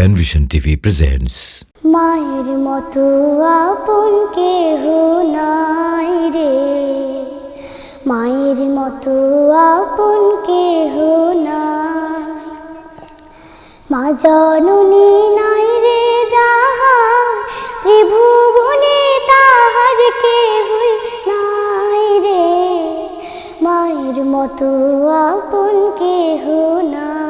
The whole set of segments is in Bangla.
প্যানভিশন টিভি প্রেজেন্টস মায়ের মতো আপন কেহ নাই রে। মায়ের মতো আপন কেহ নাই। মা জননী নাই রে যাহার, ত্রিভুবনে তাহার কেহই নাই রে। মায়ের মতো আপন কেহ নাই।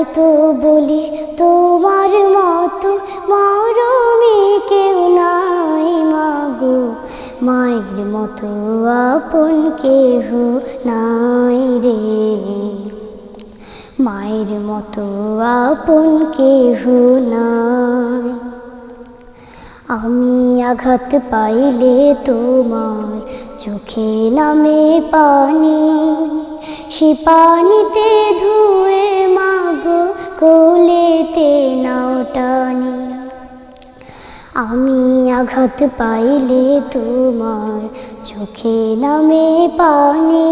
তাই তো বলি তোমার মতো মরমি কেউ নাই মাগো। মায়ের মতো আপন কেহ নাই রে। মায়ের মতো আপন কেহ নাই। আমি আঘাত পাইলে তোমার চোখে নামে পানি। সে পানিতে ধুয়ে মাগো কোলেতে নাও আমি আঘাত পাইলে তোমার চোখে নামে পানি।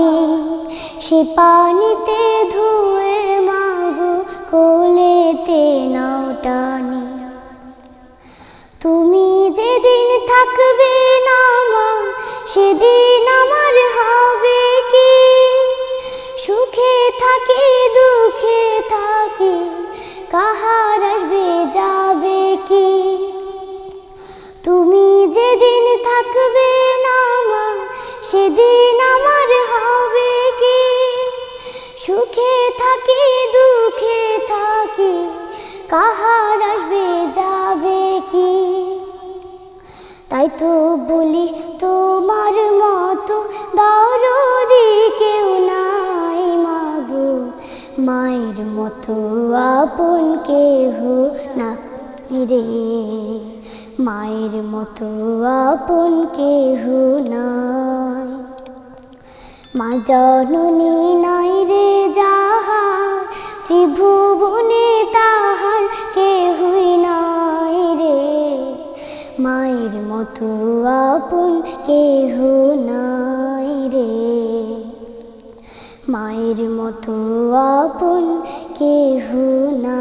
সে পানিতে ধুয়ে মাগো, কোলেতে নাও টানি। তুমি যেদিন থাকবে না মা, সেদিন থাকি কাহার আসবে, যাবে কি? তুমি যেদিন থাকবে না মা সেদিন আমার হবে কি? সুখে থাকি, দুঃখে থাকি, কাহার আসবে, যাবে কি? তাই তো বলি তোমার মতো দরদি মায়ের মতো আপন কেহ না। রে, মায়ের মতো আপন কেহ নাই। মা জননী নাই রে যাহার, ত্রিভুবনে তাহার কেহই নাই রে। মায়ের মতো আপন কেহ নাই রে। মায়ের মতো আপন কেহ না।